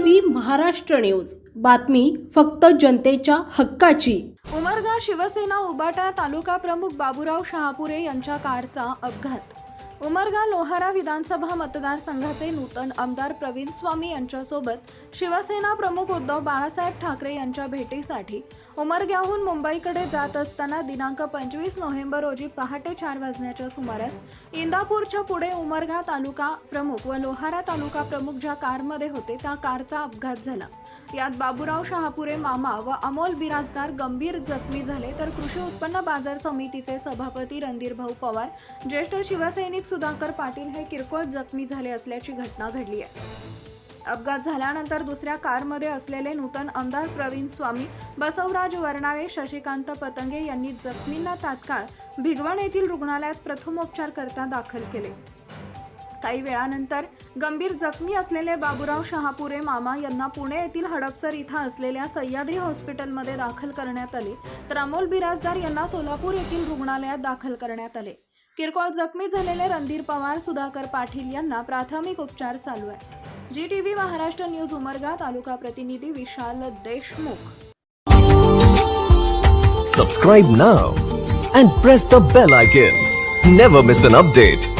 V Maharashtra news. बातमी फक्त जनतेच्या हक्काची. उमरगा शिवसेना उबाटा तालुका प्रमुख बाबूराव शहापुरे यांच्या कारचा अपघात. उमरगा लोहारा विधानसभा मतदारसंघाचे नूतन आमदार प्रवीण स्वामी यांच्यासोबत शिवसेना प्रमुख उद्धव बाळासाहेब ठाकरे यांच्या भेटीसाठी उमरग्याहून मुंबईकडे जात असताना दिनांक पंचवीस नोव्हेंबर रोजी पहाटे चार वाजण्याच्या सुमारास इंदापूरच्या पुढे उमरगा तालुका प्रमुख व लोहारा तालुका प्रमुख ज्या कारमध्ये होते त्या कारचा अपघात झाला. यात बाबूराव शहापुरे मामा व अमोल बिराजदार गंभीर जखमी झाले तर कृषी उत्पन्न बाजार समितीचे सभापती रणधीरभाऊ पवार ज्येष्ठ शिवसैनिक सुधाकर पाटील हे किरकोळ जखमी झाले असल्याची घटना घडली आहे. अपघात झाल्यानंतर दुसऱ्या कारमध्ये असलेले नूतन आमदार प्रवीण स्वामी बसवराज वर्णाळे शशिकांत पतंगे यांनी जखमींना तात्काळ भिगवण येथील रुग्णालयात प्रथमोपचार करता दाखल केले. काही वेळानंतर गंभीर जखमी असलेले बाबूराव शहापुरे मामा यांना पुणे येथील हडपसर इथं असलेल्या सह्याद्री हॉस्पिटलमध्ये दाखल करण्यात आले. तर अमोल बिराजदार यांना सोलापूर येथील रुग्णालयात दाखल करण्यात आले. किरकोळ जखमी झालेले रणधीर पवार सुधाकर पाटील यांना प्राथमिक उपचार चालू आहे. G T V Maharashtra news Umarga तालुका प्रतिनिधी Vishal Deshmukh. Subscribe now and press the bell icon never miss an update